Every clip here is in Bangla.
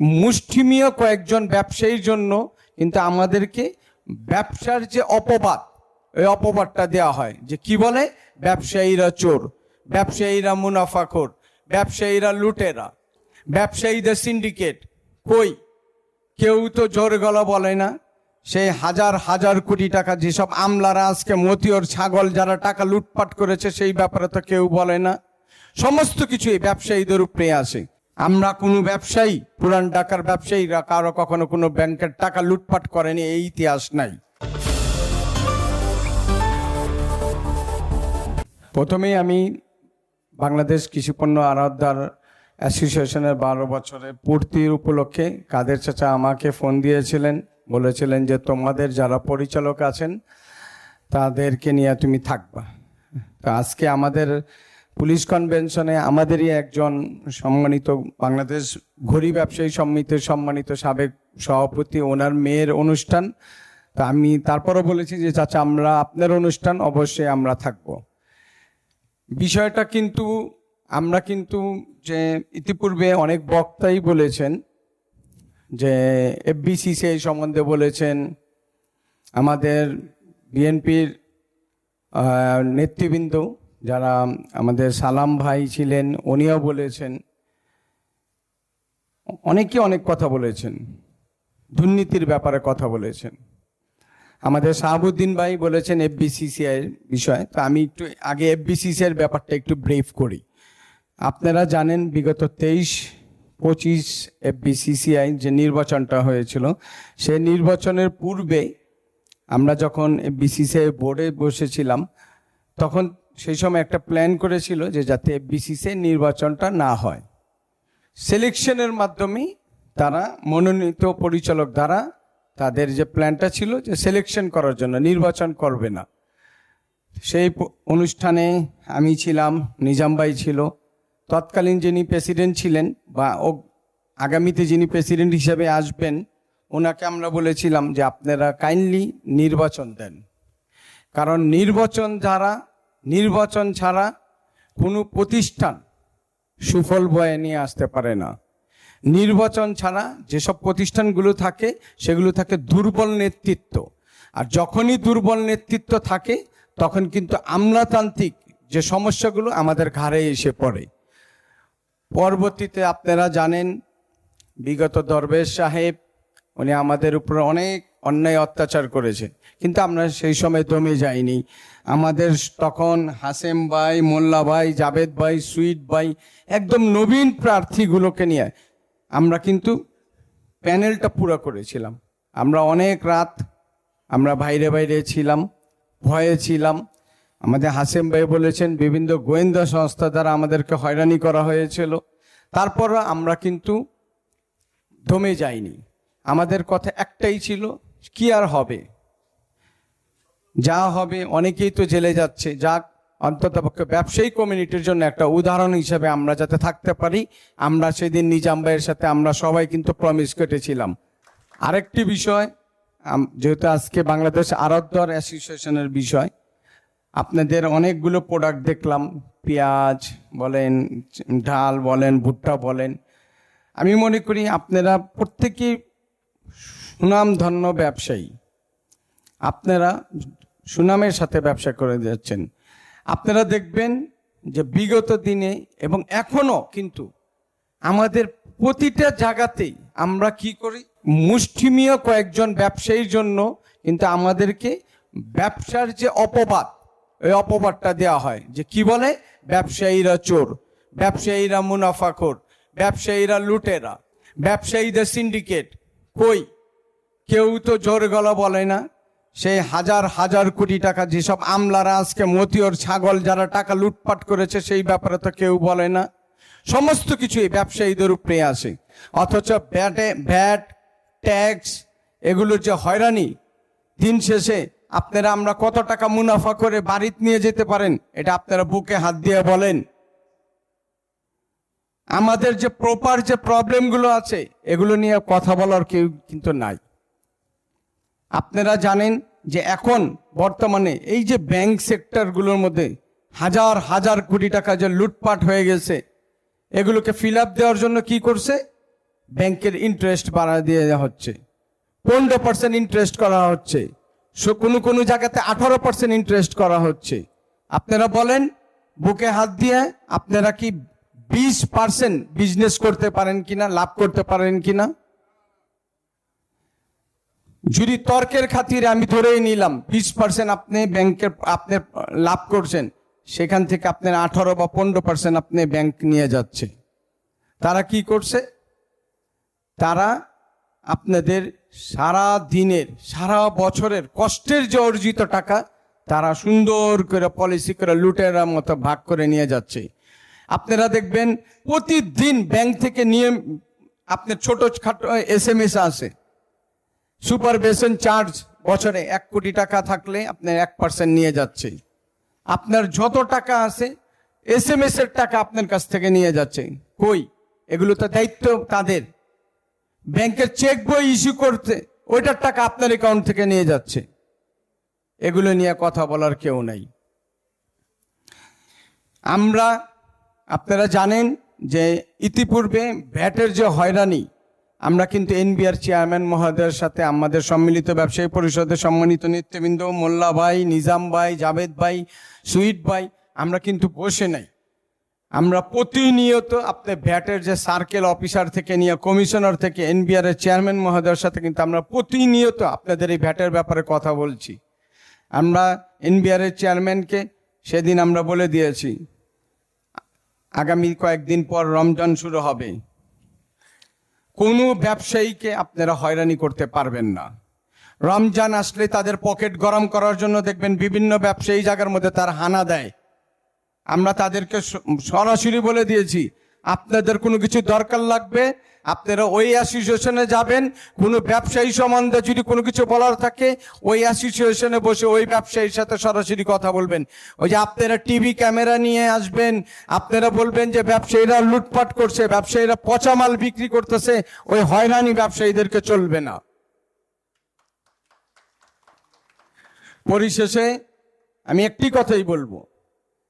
মুষ্টিমীয় কয়েকজন ব্যবসায়ীর জন্য কিন্তু আমাদেরকে ব্যবসার যে অপবাদ ওই অপবাদটা দেওয়া হয় যে কি বলে? ব্যবসায়ীরা চোর, ব্যবসায়ীরা মুনাফাখোর ব্যবসায়ীরা লুটেরা, ব্যবসায়ীদের সিন্ডিকেট কই? কেউ তো জোর গলা বলে না। সেই হাজার হাজার কোটি টাকা যেসব আমলারা আজকে মতিওর ছাগল যারা টাকা লুটপাট করেছে, সেই ব্যাপারে তো কেউ বলে না। সমস্ত কিছু এই ব্যবসায়ীদের উপরে আসে। আমরা কোনো ব্যবসায়ী, পুরান টাকার ব্যবসায়ীরা কারও কখনো কোনো ব্যাংকের টাকা লুটপাট করেনি, এই ইতিহাস নাই। প্রথমেই আমি বাংলাদেশ কৃষি পণ্য আরাধ্যার অ্যাসোসিয়েশনের বারো বছরের পূর্তির উপলক্ষে কাদের চাচা আমাকে ফোন দিয়েছিলেন, বলেছিলেন যে তোমাদের যারা পরিচালক আছেন, তাদেরকে নিয়ে তুমি থাকবা। তো আজকে আমাদের পুলিশ কনভেনশনে আমাদেরই একজন সম্মানিত বাংলাদেশ ঘড়ি ব্যবসায়ী সমিতির সম্মানিত সাবেক সভাপতি, ওনার মেয়ের অনুষ্ঠান। তা আমি তারপরও বলেছি যে চাচা, আমরা আপনার অনুষ্ঠান অবশ্যই আমরা থাকব। বিষয়টা কিন্তু, আমরা কিন্তু যে ইতিপূর্বে অনেক বক্তাই বলেছেন যে এফবিসিসিআই সম্বন্ধে বলেছেন, আমাদের বিএনপির নেতৃবৃন্দ যারা আমাদের সালাম ভাই ছিলেন, উনিও বলেছেন, অনেকে অনেক কথা বলেছেন, দুর্নীতির ব্যাপারে কথা বলেছেন। আমাদের শাহাবুদ্দিন ভাই বলেছেন এফবিসিসিআই এর বিষয়, তো আমি একটু আগে এফবিসিসি এর ব্যাপারটা একটু ব্রেফ করি। আপনারা জানেন, বিগত তেইশ, পঁচিশ এফবিসিসিআই যে নির্বাচনটা হয়েছিল, সেই নির্বাচনের পূর্বে আমরা যখন বিসিসিআই বোর্ডে বসেছিলাম, তখন সেই সময় একটা প্ল্যান করেছিল যে যাতে বিসিসে নির্বাচনটা না হয়। সিলেকশনের মাধ্যমেই তারা মনোনীত পরিচালক দ্বারা তাদের যে প্ল্যানটা ছিল যে সিলেকশন করার জন্য, নির্বাচন করবে না। সেই অনুষ্ঠানে আমি ছিলাম, নিজাম ভাই ছিল। তৎকালীন যিনি প্রেসিডেন্ট ছিলেন বা ও আগামীতে যিনি প্রেসিডেন্ট হিসেবে আসবেন, ওনাকে আমরা বলেছিলাম যে আপনারা কাইন্ডলি নির্বাচন দেন। কারণ নির্বাচন যারা নির্বাচন ছাড়া কোনো প্রতিষ্ঠান সুফল বয়ে নিয়ে আসতে পারে না। নির্বাচন ছাড়া যেসব প্রতিষ্ঠানগুলো থাকে, সেগুলো থাকে দুর্বল নেতৃত্ব। আর যখনই দুর্বল নেতৃত্ব থাকে, তখন কিন্তু আমলাতান্ত্রিক যে সমস্যাগুলো আমাদের ঘাড়ে এসে পড়ে। পরবর্তীতে আপনারা জানেন, বিগত দরবেশ সাহেব, উনি আমাদের উপর অনেক অন্যায় অত্যাচার করেছে। কিন্তু আমরা সেই সময় দমে যাইনি। আমাদের তখন হাসেম ভাই, মোল্লা ভাই জাবেদ ভাই, সুইট ভাই একদম নবীন প্রার্থীগুলোকে নিয়ে আমরা কিন্তু প্যানেলটা পুরো করেছিলাম। আমরা অনেক রাত আমরা বাইরে বাইরে ছিলাম, ভয়ে ছিলাম। আমাদের হাসেম ভাই বলেছেন, বিভিন্ন গোয়েন্দা সংস্থা দ্বারা আমাদেরকে হয়রানি করা হয়েছিল। তারপর আমরা কিন্তু দমে যাইনি। আমাদের কথা একটাই ছিল কি আর হবে? যা হবে অনেকেই তো জেলে যাচ্ছে। যাক, অন্ততপক্ষে ব্যবসায়ী কমিউনিটির জন্য একটা উদাহরণ হিসেবে আমরা যাতে থাকতে পারি, আমরা সেদিন নিজাম ভাইয়ের সাথে আমরা সবাই কিন্তু প্রমিস কেটেছিলাম। আরেকটি বিষয় যেহেতু আজকে বাংলাদেশ আরাধ্যর অ্যাসোসিয়েশনের বিষয়, আপনাদের অনেকগুলো প্রোডাক্ট দেখলাম, পেঁয়াজ বলেন, ডাল বলেন, ভুট্টা বলেন। আমি মনে করি আপনারা প্রত্যেকেই সুনামধন্য ব্যবসায়ী। আপনারা সুনামের সাথে ব্যবসা করে যাচ্ছেন। আপনারা দেখবেন যে বিগত দিনে এবং এখনও কিন্তু আমাদের প্রতিটা জায়গাতেই আমরা কি করি? মুষ্টিমীয় কয়েকজন ব্যবসায়ীর জন্য কিন্তু আমাদেরকে ব্যবসার যে অপবাদ, ওই অপবাদটা দেওয়া হয় যে কি বলে? ব্যবসায়ীরা চোর, ব্যবসায়ীরা মুনাফাখোর, ব্যবসায়ীরা লুটেরা, ব্যবসায়ীদের সিন্ডিকেট কই? কেউ তো জোর গলা বলে না। সেই হাজার হাজার কোটি টাকা যেসব আমলারা আজকে মতিওর ছাগল যারা টাকা লুটপাট করেছে, সেই ব্যাপারে তো কেউ বলে না। সমস্ত কিছু এই ব্যবসায়ীদের উপরে আসে অথচ ব্যাটে ভ্যাট ট্যাক্স এগুলোর যে হয়রানি, দিন শেষে আপনারা আমরা কত টাকা মুনাফা করে বাড়িতে নিয়ে যেতে পারেন, এটা আপনারা বুকে হাত দিয়ে বলেন। আমাদের যে প্রপার যে প্রবলেমগুলো আছে, এগুলো নিয়ে কথা বলার কেউ কিন্তু নাই। আপনারা জানেন যে এখন বর্তমানে এই যে ব্যাংক সেক্টরগুলোর মধ্যে হাজার হাজার কোটি টাকা যে লুটপাট হয়ে গেছে, এগুলোকে ফিল আপ দেওয়ার জন্য কি করছে? ব্যাংকের ইন্টারেস্ট বাড়া দিয়ে দেওয়া হচ্ছে। পনেরো পার্সেন্ট ইন্টারেস্ট করা হচ্ছে। সো কোনো কোনো জায়গাতে আঠারো পার্সেন্ট ইন্টারেস্ট করা হচ্ছে। আপনারা বলেন, বুকে হাত দিয়ে আপনারা কি বিশ পার্সেন্ট বিজনেস করতে পারেন কিনা, লাভ করতে পারেন কিনা? যদি তর্কের খাতিরে আমি ধরেই নিলাম, বিশ পার্সেন্ট আপনি ব্যাংকের আপনি লাভ করছেন, সেখান থেকে আপনার আঠারো বা পনেরো পার্সেন্ট আপনি ব্যাংক নিয়ে যাচ্ছে। তারা কি করছে? তারা আপনাদের সারা দিনের, সারা বছরের কষ্টের যে অর্জিত টাকা, তারা সুন্দর করে পলিসি করে লুটের মতো ভাগ করে নিয়ে যাচ্ছে। আপনারা দেখবেন প্রতিদিন ব্যাংক থেকে নিয়ে আপনার ছোট খাটো এস এম এস আসে। সুপারভেশন চার্জ বছরে এক কোটি টাকা থাকলে আপনার এক পার্সেন্ট নিয়ে যাচ্ছে। আপনার যত টাকা আছে এস এম এস এর টাকা আপনার কাছ থেকে নিয়ে যাচ্ছে। কই? এগুলো তো দায়িত্ব তাদের ব্যাংকের চেক বই ইস্যু করতে ওইটার টাকা আপনার অ্যাকাউন্ট থেকে নিয়ে যাচ্ছে। এগুলো নিয়ে কথা বলার কেউ নাই। আমরা, আপনারা জানেন যে ইতিপূর্বে ভ্যাটের যে হয়রানি আমরা কিন্তু এনবিআর চেয়ারম্যান মহোদয়ের সাথে আমাদের সম্মিলিত ব্যবসায়ী পরিষদের সম্মানিত নেতৃবৃন্দ, মোল্লা ভাই, নিজাম ভাই, জাভেদ ভাই, সুইট ভাই, আমরা কিন্তু বসে নাই। আমরা প্রতিনিয়ত আপনার ভ্যাটের যে সার্কেল অফিসার থেকে নিয়ে কমিশনার থেকে এনবিআর এর চেয়ারম্যান মহোদয়ের সাথে কিন্তু আমরা প্রতিনিয়ত আপনাদের এই ভ্যাটের ব্যাপারে কথা বলছি। আমরা এনবিআর এর চেয়ারম্যানকে সেদিন আমরা বলে দিয়েছি, আগামী কয়েকদিন পর রমজান শুরু হবে। কোনো ব্যবসায়ীকে আপনারা হয়রানি করতে পারবেন না। রমজান আসলে তাদের পকেট গরম করার জন্য দেখবেন বিভিন্ন ব্যবসায়ী জায়গার মধ্যে তার হানা দেয়। আমরা তাদেরকে সরাসরি বলে দিয়েছি, আপনাদের কোনো কিছু দরকার লাগবে আপনারা ওই অ্যাসোসিয়েশনে যাবেন, কোনো ব্যবসায়ী সম্বন্ধে যদি কোনো কিছু বলার থাকে, ওই অ্যাসোসিয়েশনে বসে ওই ব্যবসায়ীর সাথে সরাসরি কথা বলবেন। ওই যে আপনারা টিভি ক্যামেরা নিয়ে আসবেন, আপনারা বলবেন যে ব্যবসায়ীরা লুটপাট করছে, ব্যবসায়ীরা পচা মাল বিক্রি করতেছে, ওই হয়রানি ব্যবসায়ীদেরকে চলবে না। পরিশেষে আমি একটি কথাই বলব।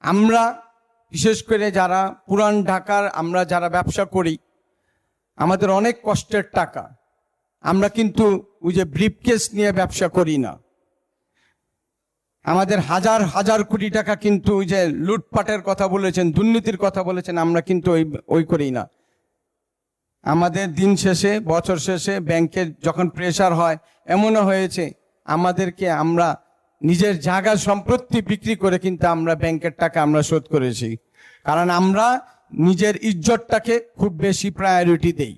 আমরা, বিশেষ করে যারা পুরান ঢাকার, আমরা যারা ব্যবসা করি আমাদের অনেক কষ্টের টাকা। আমরা কিন্তু ওই যে ব্রিফকেস নিয়ে ব্যবসা করি না। আমাদের হাজার হাজার কোটি টাকা কিন্তু ওই যে লুটপাটের কথা বলেছেন, দুর্নীতির কথা বলেছেন, আমরা কিন্তু ওই ওই করি না। আমাদের দিন শেষে, বছর শেষে ব্যাংকের যখন প্রেশার হয়, এমনও হয়েছে, আমাদেরকে আমরা নিজের জায়গা সম্পত্তি বিক্রি করে কিন্তু আমরা ব্যাংকের টাকা আমরা শোধ করেছি। কারণ আমরা নিজের ইজ্জতটাকে খুব বেশি প্রায়োরিটি দেই।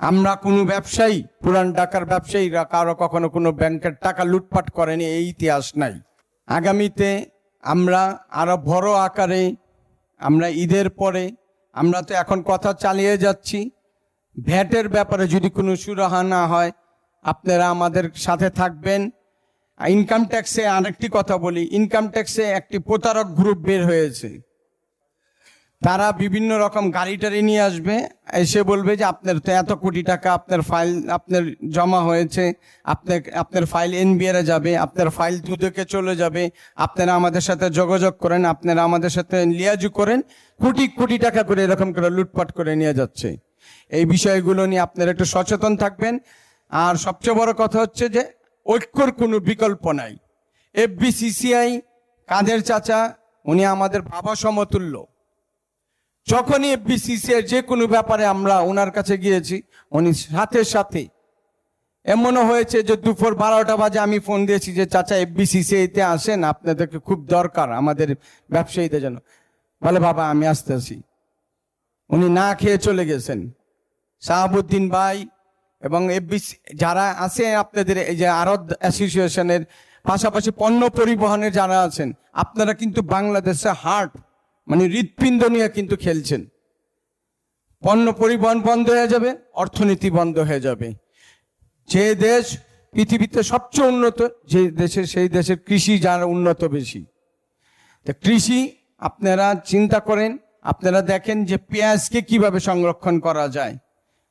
আমরা কোনো ব্যবসায়ী, পুরান ঢাকার ব্যবসায়ীরা কারও কখনো কোনো ব্যাংকের টাকা লুটপাট করেনি, এই ইতিহাস নাই। আগামীতে আমরা আরও বড় আকারে, আমরা ঈদের পরে, আমরা তো এখন কথা চালিয়ে যাচ্ছি। ভ্যাটের ব্যাপারে যদি কোনো সুরাহা না হয়, আপনারা আমাদের সাথে থাকবেন। ইনকাম ট্যাক্সে আরেকটি কথা বলি ইনকাম ট্যাক্সে একটি প্রতারক গ্রুপ বের হয়েছে। তারা বিভিন্ন রকম গাড়ি টাড়ি নিয়ে আসবে। এসে বলবে যে, আপনার তো এত কোটি টাকা, আপনার ফাইল, আপনার জমা হয়েছে, আপনার আপনার ফাইল এনবিআরে যাবে, আপনার ফাইল দুদকে চলে যাবে, আপনারা আমাদের সাথে যোগাযোগ করেন, আপনারা আমাদের সাথে লিয়াজু করেন। কোটি কোটি টাকা করে এরকম করে লুটপাট করে নিয়ে যাচ্ছে। এই বিষয়গুলো নিয়ে আপনারা একটু সচেতন থাকবেন। আর সবচেয়ে বড় কথা হচ্ছে যে, ঐক্যর কোনো বিকল্প নাই। এফবিসিসিআই, কাদের চাচা, উনি আমাদের বাবা সমতুল্য। যখনই এফবিসিসি এর যে কোনো ব্যাপারে আমরা ওনার কাছে গিয়েছি, উনি সাথে সাথে। এমনও হয়েছে যে দুপুর বারোটা বাজে আমি ফোন দিয়েছি যে, চাচা এফবিসিসিতে আসেন, আপনাদেরকে খুব দরকার আমাদের ব্যবসায়ীদের জন্য। বলে, বাবা, আমি আসতেছি উনি না খেয়ে চলে গেছেন। শাহাবুদ্দিন ভাই এবং এফবিসি যারা আছে আপনাদের এই যে আরব অ্যাসোসিয়েশনের, পাশাপাশি পণ্য পরিবহনের যারা আছেন, আপনারা কিন্তু বাংলাদেশে হার্ট মানে হৃৎপিণ্ড নিয়ে কিন্তু খেলছেন। পণ্য পরিবহন বন্ধ হয়ে যাবে, অর্থনীতি বন্ধ হয়ে যাবে। যে দেশ পৃথিবীতে সবচেয়ে উন্নত, যে দেশে সেই দেশের কৃষি যার উন্নত বেশি। তো কৃষি আপনারা চিন্তা করেন, আপনারা দেখেন যে পেঁয়াজকে কীভাবে সংরক্ষণ করা যায়।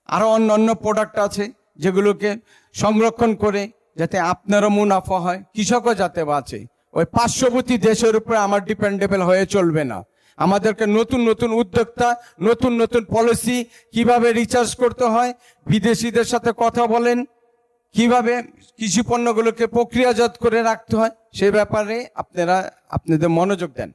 আরও অন্য অন্য প্রোডাক্ট আছে যেগুলোকে সংরক্ষণ করে যাতে আপনারও মুনাফা হয়, কৃষকও যাতে বাঁচে। ওই পার্শ্ববর্তী দেশের উপরে আমার ডিপেন্ডেবল হয়ে চলবে না। আমাদেরকে নতুন নতুন উদ্যোক্তা, নতুন নতুন পলিসি কীভাবে রিচার্জ করতে হয়, বিদেশিদের সাথে কথা বলেন, কীভাবে কৃষি পণ্যগুলোকে প্রক্রিয়াজাত করে রাখতে হয়, সে ব্যাপারে আপনারা, আপনাদের মনোযোগ দেন।